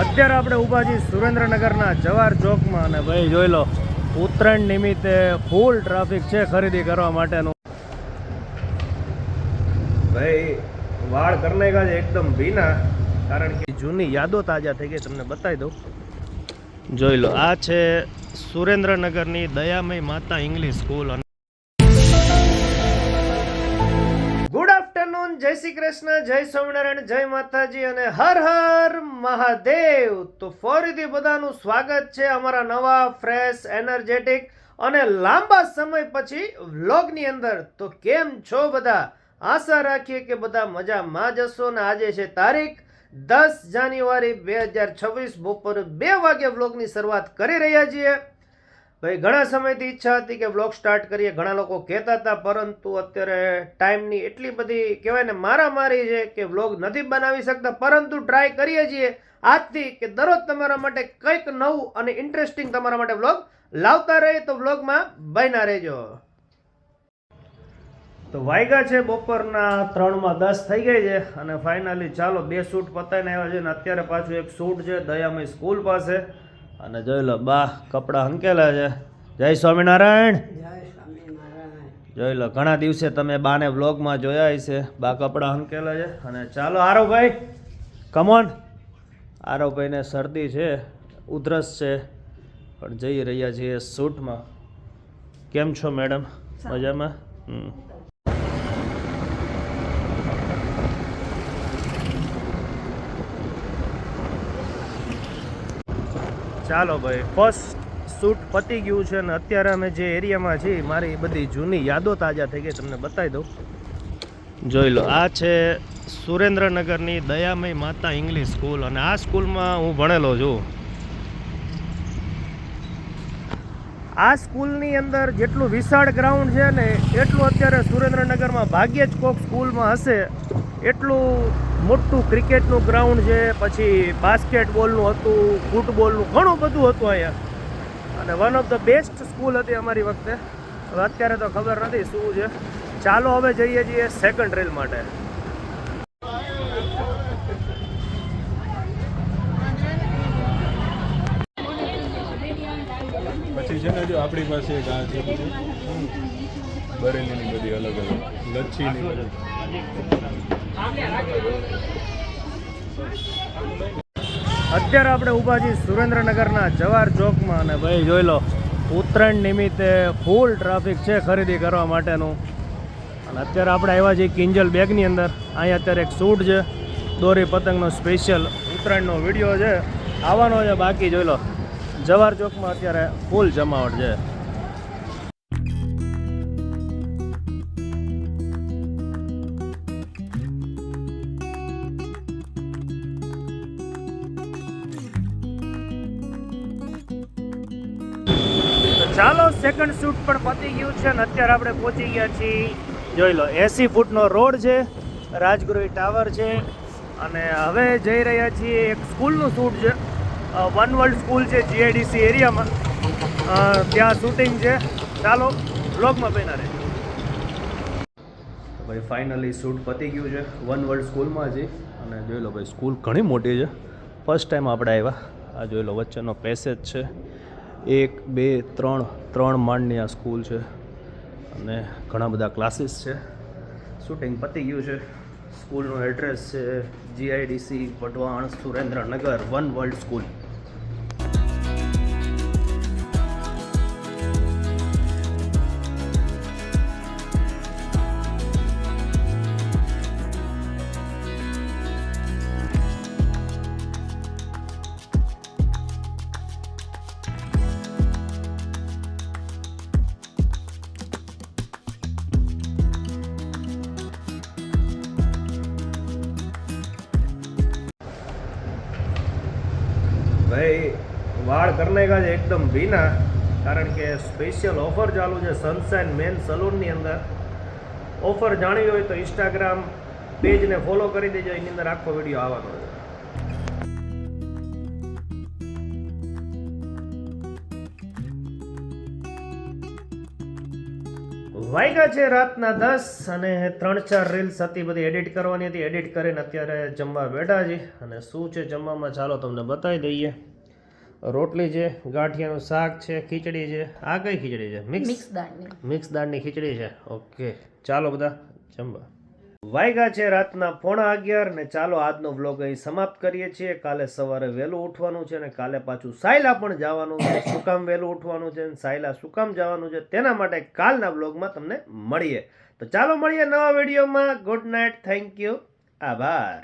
અત્યારે આપણે ઊભા છીએ સુરેન્દ્રનગરના જવાર ચોકમાં અને ભાઈ જોઈ લો, ઉત્તરાયણ નિમિત્તે ફૂલ ટ્રાફિક છે ખરીદી કરવા માટેનું. ભાઈ, વાળ કરનેગા છે એકદમ ભીના, કારણ કે જૂની યાદો તાજા થઈ ગઈ, તમને બતાવી દઉં. જોઈ લો, આ છે સુરેન્દ્રનગરની દયામય માતા ઇંગ્લિશ સ્કૂલ શ્રી કૃષ્ણ, જય સ્વામિનારાયણ, જય માતાજી અને હર હર મહાદેવ. તો ફરીથી બધાનું સ્વાગત છે અમારા નવા, ફ્રેશ, એનર્જેટિક અને લાંબા સમય પછી વ્લોગની અંદર. તો કેમ છો બધા? આશા રાખીએ કે બધા મજામાં જ હશો ને આજે છે તારીખ દસ જાન્યુઆરી બે હજાર છવ્વીસ. બપોરે બે વાગે વ્લોગની શરૂઆત કરી રહ્યા છીએ. ભાઈ ઘણા સમયથી ઈચ્છા હતી કે બ્લોગ સ્ટાર્ટ કરીએ. ઘણા લોકો કહેતા હતા, પરંતુ અત્યારે ટાઈમની એટલી બધી, કહેવાય ને, મારામારી છે કે વ્લોગ નથી બનાવી શકતા. પરંતુ ટ્રાય કરીએ છીએ આજથી કે દરરોજ તમારા માટે કંઈક નવું અને ઇન્ટરેસ્ટિંગ તમારા માટે વ્લોગ લાવતા રહીએ તો વ્લોગમાં બન્યા રહેજો. તો વાયગા છે બપોરના ત્રણમાં દસ થઈ ગઈ છે અને ફાઇનલી ચાલો બે શૂટ પતાવીને આવ્યા છે અને અત્યારે પાછું એક શૂટ છે દયામય સ્કૂલ પાસે. અને જોઈ લો બા કપડાં હંકેલા છે. જય સ્વામિનારાયણ. જોઈ લો ઘણા દિવસે તમે બાને વ્લોગમાં જોયા હશે. બા કપડાં હંકેલા છે. અને ચાલો આરોભાઈ કમોન આરોભાઈને શરદી છે ઉધરસ છે પણ જઈ રહ્યા છીએ શૂટમાં. કેમ છો મેડમ મજામાં? હમ. ચાલો ભાઈ ફર્સ્ટ શૂટ પતી ગયું છે અને અત્યારે અમે જે એરિયામાં છીએ, મારી બધી જૂની યાદો તાજા થઈ ગઈ તમને બતાવી દઉં. જોઈ લો, આ છે સુરેન્દ્રનગરની દયામય માતા ઇંગ્લિશ સ્કૂલ અને આ સ્કૂલમાં હું ભણેલો છું. આ સ્કૂલની અંદર જેટલું વિશાળ ગ્રાઉન્ડ છે ને, એટલું અત્યારે સુરેન્દ્રનગરમાં ભાગ્યે જ કોક સ્કૂલમાં હશે, એટલું મોટું ક્રિકેટનું ગ્રાઉન્ડ છે, પછી બાસ્કેટબોલનું હતું ફૂટબોલનું ઘણું બધું હતું અહીંયા. અને one of the best school હતી અમારી વખતે. હવે અત્યારે તો ખબર નથી શું છે. ચાલો હવે જઈએ છીએ સેકન્ડ રેલ માટે. પછી છે ને જો આપણી પાસે એક બરેલીની બધી અલગ અલગ, લચ્છીની બધી. અત્યારે આપણે ઊભા છીએ સુરેન્દ્રનગરના જવાર ચોકમાં અને ભાઈ જોઈ લો, ઉત્તરાયણ નિમિત્તે ફૂલ ટ્રાફિક છે ખરીદી કરવા માટેનું. અને અત્યારે આપણે આવ્યા છીએ કિંજલ બેગની અંદર. અહીંયા અત્યારે એક શૂટ છે, દોરી પતંગનો સ્પેશિયલ ઉત્તરાયણનો વીડિયો છે. આવવાનો છે બાકી, જોઈ લો. જવાર ચોકમાં અત્યારે ફૂલ જમાવટ છે. ચાલો સેકન્ડ શૂટ પણ પતી ગયું છે અને અત્યારે આપણે પહોંચી ગયા છીએ. જોઈ લો, એસી ફૂટનો રોડ છે રાજગુરુ ટાવર છે અને હવે જઈ રહ્યા છીએ એક સ્કૂલનું શૂટ છે. વન વર્લ્ડ સ્કૂલ છે જીઆઈડીસી એરિયામાં. ત્યાં શૂટિંગ છે. ચાલો બ્લોગમાં પહેના રહે ભાઈ ફાઇનલી શૂટ પતી ગયું છે. વન વર્લ્ડ સ્કૂલમાં જ. અને જોઈ લો ભાઈ સ્કૂલ ઘણી મોટી છે. ફર્સ્ટ ટાઈમ આપણે આવ્યા. આ જોઈ લો, વચ્ચેનો પેસેજ છે. એક, બે, ત્રણ ત્રણ માળની આ સ્કૂલ છે. અને ઘણા બધા ક્લાસીસ છે. શૂટિંગ પતી ગયું છે. સ્કૂલનું એડ્રેસ છે GIDC Wadhwan, Surendranagar one world school ભાઈ, વાળ કરનેગા છે એકદમ ભીના, કારણ કે સ્પેશિયલ ઓફર ચાલુ છે સનસાઇન મેન સલૂનની અંદર. ઓફર જાણવી હોય તો ઇન્સ્ટાગ્રામ પેજને ફોલો કરી દેજો, એની અંદર આખો વીડિયો આવવાનો છે. વાગ્યા છે રાતના દસ અને ત્રણ ચાર રીલ્સ હતી બધી એડિટ કરવાની હતી. એડિટ કરીને અત્યારે જમવા બેઠા છે અને શું છે જમવામાં? ચાલો તમને બતાવી દઈએ. રોટલી છે ગાંઠિયાનું શાક છે ખીચડી છે. આ કઈ ખીચડી છે? મિક્સ મિક્સ દાળની. મિક્સ દાળની ખીચડી છે. ઓકે ચાલો બધા જમવા. વાગ્યા છે રાતના પોણા અગિયાર ને ચાલો આજનો બ્લોગ અહીં સમાપ્ત કરીએ છીએ. કાલે સવારે વહેલું ઉઠવાનું છે અને કાલે પાછું સાયલા પણ જવાનું છે. શું કામ વહેલું ઉઠવાનું છે અને સાયલા શું કામ જવાનું છે તેના માટે કાલના બ્લોગમાં તમને મળીએ. તો ચાલો મળીએ નવા વિડીયોમાં. ગુડ નાઇટ થેન્ક યુ આભાર.